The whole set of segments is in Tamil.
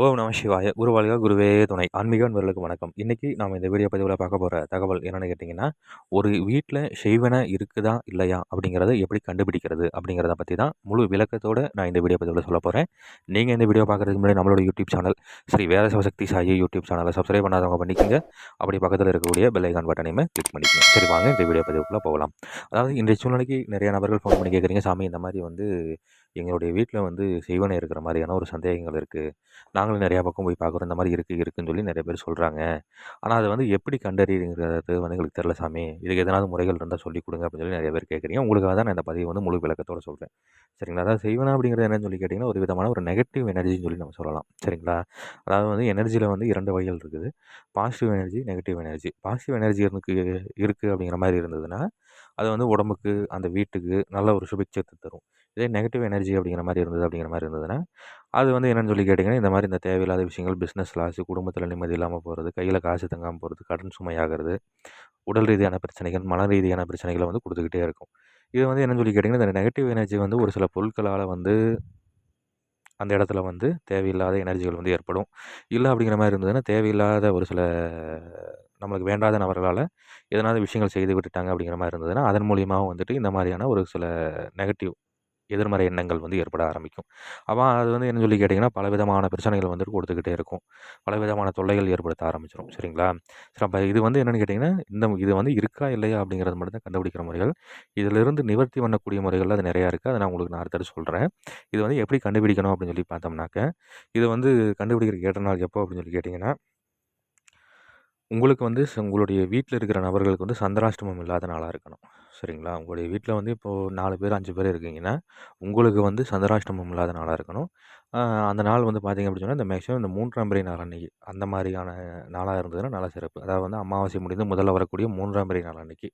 ஓம் நம சிவாய. குருவாளிகா குருவே துணை. ஆன்மீக அன்பர்களுக்கு வணக்கம். இன்றைக்கி நாம் இந்த வீடியோ பதிவில் பார்க்க போகிற தகவல் என்னென்னு கேட்டிங்கன்னா ஒரு வீட்டில் செய்வன இருக்குதா இல்லையா அப்படிங்கிறத எப்படி கண்டுபிடிக்கிறது அப்படிங்கிறத பற்றி தான் முழு விளக்கத்தோடு நான் இந்த வீடியோ பதிவில் சொல்ல போகிறேன் நீங்கள் இந்த வீடியோ பார்க்குறதுக்கு முன்னாடி நம்மளோட YouTube channel Sri Veda Sivasakthi Sai YouTube சேனலை சப்ஸ்கிரைப் பண்ணாதவங்க பண்ணிக்கோங்க. அப்படி பக்கத்தில் இருக்கக்கூடிய பெல்லைகான் பட்டனையுமே கிளிக் பண்ணிக்கோங்க. சரி வாங்க இந்த வீடியோ பதிவுக்குள்ளே போகலாம். அதாவது இன்றைய சூழ்நிலைக்கு நிறைய நபர்கள் ஃபோன் பண்ணி கேட்குறீங்க சாமி இந்த மாதிரி வந்து எங்களுடைய வீட்டில் வந்து செய்வனை இருக்கிற மாதிரியான ஒரு சந்தேகங்கள் இருக்குது நாங்களும் நிறையா பக்கம் போய் பார்க்குறோம். இந்த மாதிரி இருக்குது இருக்குதுன்னு சொல்லி நிறைய பேர் சொல்கிறாங்க ஆனால் அதை வந்து எப்படி கண்டறியுங்கிறது வந்து எங்களுக்கு தெரில சாமி. இதுக்கு எதனாவது முறைகள் இருந்தால் சொல்லிக் கொடுங்க அப்படின்னு சொல்லி நிறைய பேர் கேட்குறீங்க. உங்களுக்காக தான் நான் இந்த பதிவு வந்து முழு விளக்கத்தோடு சொல்கிறேன் சரிங்களா? அதாவது செய்வனா அப்படிங்கிறது என்னன்னு சொல்லி கேட்டிங்கன்னா ஒரு விதமான ஒரு நெகட்டிவ் எனர்ஜின்னு சொல்லி நம்ம சொல்லலாம். சரிங்களா? அதாவது வந்து எனர்ஜியில் வந்து இரண்டு வகைகள் இருக்குது. Positive energy negative energy positive energy இருக்கு இருக்குது அப்படிங்கிற மாதிரி இருந்ததுன்னா அது வந்து உடம்புக்கு அந்த வீட்டுக்கு நல்ல ஒரு சுபிக்ஷத்தை தரும். இதே நெகட்டிவ் எனர்ஜி அப்படிங்கிற மாதிரி இருந்தது அப்படிங்கிற மாதிரி இருந்ததுன்னா அது வந்து என்னென்னு சொல்லி கேட்டிங்கன்னா இந்த மாதிரி இந்த தேவையில்லாத விஷயங்கள் பிஸ்னஸ் லாஸ் குடும்பத்தில் நிம்மதி இல்லாமல் போகிறது கையில் காசு தங்காமல் போகிறது கடன் சுமையாகிறது உடல் ரீதியான பிரச்சனைகள் மன ரீதியான பிரச்சனைகளை வந்து கொடுத்துக்கிட்டே இருக்கும். இது வந்து என்னென்னு சொல்லி கேட்டிங்கன்னா இந்த நெகட்டிவ் எனர்ஜி வந்து ஒரு சில பொருட்களால் வந்து அந்த இடத்துல வந்து தேவையில்லாத எனர்ஜிகள் வந்து ஏற்படும். இல்லை அப்படிங்கிற மாதிரி இருந்ததுன்னா தேவையில்லாத ஒரு சில நம்மளுக்கு வேண்டாத நபர்களால் எதனாவது விஷயங்கள் செய்து விட்டுட்டாங்க அப்படிங்கிற மாதிரி இருந்ததுன்னா அதன் மூலியமாக வந்துட்டு இந்த மாதிரியான ஒரு சில நெகட்டிவ் எதிர்மறை எண்ணங்கள் வந்து ஏற்பட ஆரம்பிக்கும். அப்போ அது வந்து என்ன சொல்லி கேட்டிங்கன்னா பலவிதமான பிரச்சனைகள் வந்துட்டு கொடுத்துக்கிட்டே இருக்கும். பலவிதமான தொல்லைகள் ஏற்படுத்த ஆரம்பிச்சிடும் சரிங்களா? சரி அப்போ இது வந்து என்னென்னு கேட்டிங்கன்னா இந்த இது வந்து இருக்கா இல்லையா அப்படிங்கிறது மட்டும் தான் கண்டுபிடிக்கிற முறைகள். இதிலிருந்து நிவர்த்தி பண்ணக்கூடிய முறைகள் அது நிறையா இருக்குது அதை நான் உங்களுக்கு நான் அடுத்தடுத்து சொல்கிறேன் இது வந்து எப்படி கண்டுபிடிக்கணும் அப்படின்னு சொல்லி பார்த்தோம்னாக்க இது வந்து கண்டுபிடிக்கிற கேட்ட நாள் எப்போ அப்படின்னு சொல்லி கேட்டிங்கன்னா உங்களுக்கு வந்து உங்களுடைய வீட்டில் இருக்கிற நபர்களுக்கு வந்து சந்திராஷ்டமம் இல்லாத நாளாக இருக்கணும். சரிங்களா? உங்களுடைய வீட்டில் வந்து இப்போது நாலு பேர் அஞ்சு பேர் இருக்கீங்கன்னா உங்களுக்கு வந்து சந்திராஷ்டமம் இல்லாத நாளாக இருக்கணும். அந்த நாள் வந்து பார்த்திங்க அப்படின்னு சொன்னால் இந்த மேக்ஸிமம் இந்த மூன்றாம் பிறை நாள் அன்றைக்கி அந்த மாதிரியான நாளாக இருந்ததுன்னா நல்ல சிறப்பு. அதாவது வந்து அமாவாசை முடிந்து முதல்ல வரக்கூடிய மூன்றாம் பிறை நாள் அன்றைக்கி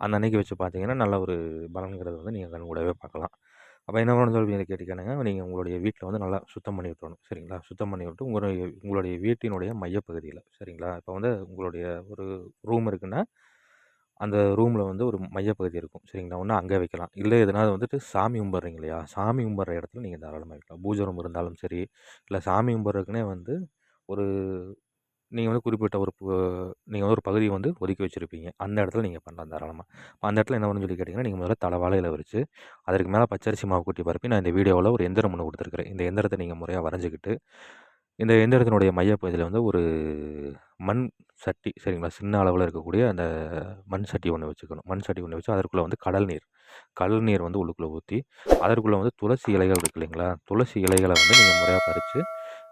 அந்த அன்றைக்கி வச்சு பார்த்தீங்கன்னா நல்ல ஒரு பலன்கிறது வந்து நீங்கள் கண் கூடவே பார்க்கலாம் அப்போ என்ன பண்ணணும் சொல்லி கேட்டுக்கானுங்க நீங்கள் உங்களுடைய வீட்டில் வந்து நல்லா சுத்தம் பண்ணி விட்டுறணும் சரிங்களா? சுத்தம் பண்ணி விட்டு உங்களுடைய உங்களுடைய வீட்டினுடைய மையப்பகுதியில் சரிங்களா? இப்போ வந்து உங்களுடைய ஒரு ரூம் இருக்குன்னா அந்த ரூமில் வந்து ஒரு மையப்பகுதி இருக்கும் சரிங்களா? ஒன்று அங்கே வைக்கலாம். இல்லை எதனால் வந்துட்டு சாமி கும்பிட்றீங்க இல்லையா? சாமி கும்பிட்ற இடத்துல நீங்கள் தாராளமாக வைக்கலாம். பூஜை ரூம் இருந்தாலும் சரி இல்லை சாமி கும்பிட்றதுக்குனே வந்து ஒரு நீங்கள் வந்து குறிப்பிட்ட ஒரு நீங்கள் வந்து ஒரு பகுதியை வந்து ஒதுக்கி வச்சுருப்பீங்க. அந்த இடத்துல நீங்கள் பண்ணலாம் தாராளமாக அந்த இடத்துல என்ன பண்ணணும்னு சொல்லி கேட்டிங்கன்னா நீங்கள் முதல்ல தலைவாழையில் வச்சு அதற்கு மேலே பச்சரிசி மாவு கூட்டி பரப்பி நான் இந்த வீடியோவில் ஒரு எந்திரம் ஒன்று கொடுத்துருக்குறேன். இந்த எந்திரத்தை நீங்கள் முறையாக வரைஞ்சிக்கிட்டு இந்த எந்திரத்தினுடைய மையப்பகுதியில் வந்து ஒரு மண் சட்டி சரிங்களா? சின்ன அளவில் இருக்கக்கூடிய அந்த மண் சட்டி ஒன்று வச்சுக்கணும். மண் சட்டி ஒன்று வச்சு அதற்குள்ளே வந்து கடல் நீர் கடல் நீர் வந்து உள்ளுக்குள்ளே ஊற்றி அதற்குள்ளே வந்து துளசி இலைகள் இருக்கு இல்லைங்களா? துளசி இலைகளை வந்து நீங்கள் முறையாக பறித்து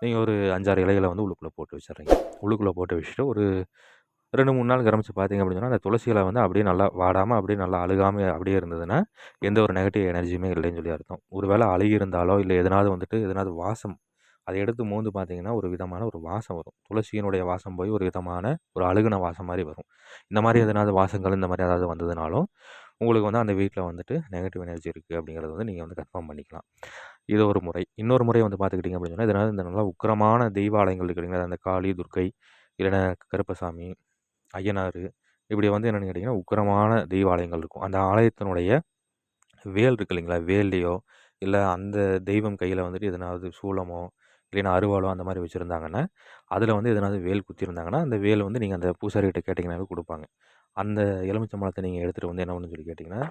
நீங்கள் ஒரு அஞ்சாறு இலைகளை வந்து உள்ளுக்குள்ளே போட்டு வச்சிடுறீங்க உள்ளுக்குள்ளே போட்டு வச்சுட்டு ஒரு ரெண்டு மூணு நாள் கரமிச்சு பார்த்தீங்க அப்படின்னு சொன்னால் அந்த துளசி இலை வந்து அப்படியே நல்லா வாடாமல் அப்படியே நல்லா அழுகாமல் அப்படியே இருந்ததுன்னா எந்த ஒரு நெகட்டிவ் எனர்ஜியுமே இல்லைன்னு சொல்லி அர்த்தம். ஒரு வேளை அழுகி இருந்தாலோ இல்லை எதனாவது வந்துட்டு எதனாவது வாசம் அதை எடுத்து மோந்து பார்த்தீங்கன்னா ஒரு விதமான ஒரு வாசம் வரும். துளசியினுடைய வாசம் போய் ஒரு விதமான ஒரு அழுகுன வாசம் மாதிரி வரும். இந்த மாதிரி எதனாவது வாசங்கள் இந்த மாதிரி ஏதாவது வந்ததுனாலும் உங்களுக்கு வந்து அந்த வீட்டில் வந்துட்டு நெகட்டிவ் எனர்ஜி இருக்குது அப்படிங்கிறது வந்து நீங்கள் வந்து கன்ஃபார்ம் பண்ணிக்கலாம். இது ஒரு முறை. இன்னொரு முறை வந்து பார்த்துக்கிட்டிங்க அப்படின்னு சொன்னால் இதனால் இந்த நல்லா உக்கிரமான தெய்வாலயங்கள் இருக்குதுங்களா அந்த காளி துர்க்கை இல்லைன்னா கருப்பசாமி ஐயனார் இப்படி வந்து என்னென்னு கேட்டிங்கன்னா உக்கிரமான தெய்வாலயங்கள் இருக்கும். அந்த ஆலயத்தினுடைய வேல் இருக்கு இல்லைங்களா? வேல்லையோ இல்லை அந்த தெய்வம் கையில் வந்துட்டு எதனாவது சூளமோ இல்லைன்னா அருவாளோ அந்த மாதிரி வச்சுருந்தாங்கன்னா அதில் வந்து எதனாவது வேல் குத்திருந்தாங்கன்னா அந்த வேல் வந்து நீங்கள் அந்த பூசாரிகிட்ட கேட்டிங்கன்னாவே கொடுப்பாங்க. அந்த எலுமிச்சம்பழத்தை நீங்கள் எடுத்துகிட்டு வந்து என்ன பண்ணணும்னு சொல்லி கேட்டிங்கன்னா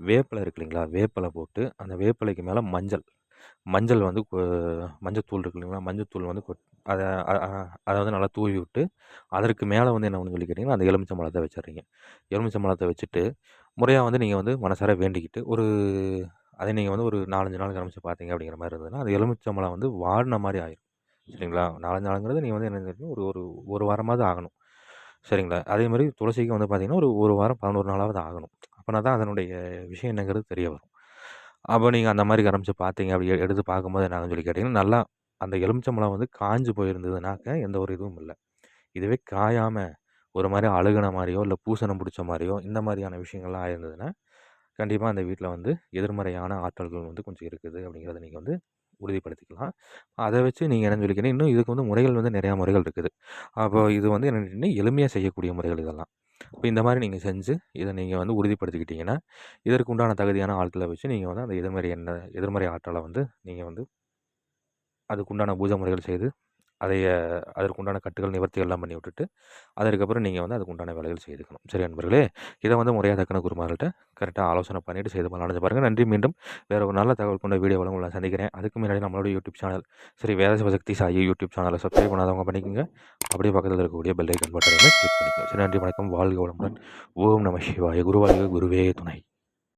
வேப்பிலை இருக்கு இல்லைங்களா? வேப்பிலை போட்டு அந்த வேப்பிலைக்கு மேலே மஞ்சள் மஞ்சள் வந்து மஞ்சத்தூள் இருக்கு இல்லைங்களா? மஞ்சத்தூள் வந்து கொட் அதை அதை வந்து நல்லா தூவி விட்டு அதற்கு மேலே வந்து என்ன பண்ணணும்னு சொல்லி கேட்டிங்கன்னா அந்த மலத்தை வச்சிடுறீங்க எலுமிச்சம்பழத்தை வச்சுட்டு முறையாக வந்து நீங்கள் வந்து மனசார வேண்டிக்கிட்டு ஒரு அதை நீங்கள் வந்து ஒரு நாலஞ்சு நாள் கிளம்பிச்சு பார்த்தீங்க அப்படிங்கிற மாதிரி இருந்ததுன்னா அது எலுமிச்சம்பழம் வந்து வாடின மாதிரி ஆயிடும் சரிங்களா? நாலஞ்சு நாளுங்கிறது நீங்கள் வந்து என்ன ஒரு ஒரு ஒரு வாரமாவது ஆகணும். சரிங்களா? அதே மாதிரி துளசிக்கு வந்து பார்த்திங்கன்னா ஒரு ஒரு வாரம் பதினோரு நாளாவது ஆகணும். அப்போனா தான் அதனுடைய விஷயம் என்னங்கிறது தெரிய வரும். அப்போ நீங்கள் அந்த மாதிரி ஆரம்பித்து பார்த்தீங்க அப்படி எடுத்து பார்க்கும்போது என்னான்னு சொல்லி கேட்டிங்கன்னா நல்லா அந்த எலுமிச்சம்பழம் வந்து காஞ்சு போயிருந்ததுனாக்க எந்த ஒரு இதுவும் இல்லை. இதுவே காயாமல் ஒரு மாதிரி அழுகின மாதிரியோ இல்லை பூசணம் பிடிச்ச மாதிரியோ இந்த மாதிரியான விஷயங்கள்லாம் ஆயிருந்ததுன்னா கண்டிப்பாக அந்த வீட்டில் வந்து எதிர்மறையான ஆற்றல்கள் வந்து கொஞ்சம் இருக்குது அப்படிங்கிறத நீங்கள் வந்து உறுதிப்படுத்திக்கலாம். அதை வச்சு நீங்கள் என்னன்னு சொல்லிக்கிறீங்க இன்னும் இதுக்கு வந்து முறைகள் வந்து நிறையா முறைகள் இருக்குது. அப்போ இது வந்து என்னென்னு எளிமையாக செய்யக்கூடிய முறைகள் இதெல்லாம். இப்போ இந்த மாதிரி நீங்கள் செஞ்சு இதை நீங்கள் வந்து உறுதிப்படுத்திக்கிட்டிங்கன்னா இதற்கு உண்டான தகுதியான ஆட்களை வச்சு நீங்கள் வந்து அந்த எதிர்மறை என்ன எதிர்மறை ஆற்றலை வந்து நீங்கள் வந்து அதுக்குண்டான பூஜை முறைகள் செய்து அதைய அதற்குண்டான கட்டுகள் நிவர்த்தி எல்லாம் பண்ணி விட்டுட்டு அதற்கப்புறம் நீங்கள் வந்து அதுக்கு வேலைகள் செய்துக்கணும். சரி நண்பர்களே இதை வந்து முறையாக தக்கன குருமார்கள்ட்ட கரெக்டாக ஆலோசனை பண்ணிவிட்டு செய்து பண்ணலாம் பாருங்கள் நன்றி. மீண்டும் வேறு ஒரு நல்ல தகவல் கொண்ட வீடியோவில் நான் சந்திக்கிறேன். அதுக்கு முன்னாடி நம்மளோட யூடியூப் சேனல் சரி வேத சிவசக்தி சாயி யூடியூப் சேனலை சப்ஸ்கிரைப் பண்ணாதவங்க பண்ணிக்கோங்க. அப்படியே பக்கத்தில் இருக்கக்கூடிய பெல்லை ஐக்கன் கிளிக் பண்ணிக்கோங்க. சரி நன்றி. வணக்கம். வாழ்க வளமுடன். ஓம் நம சிவாய. குருவாயு குருவே துணை.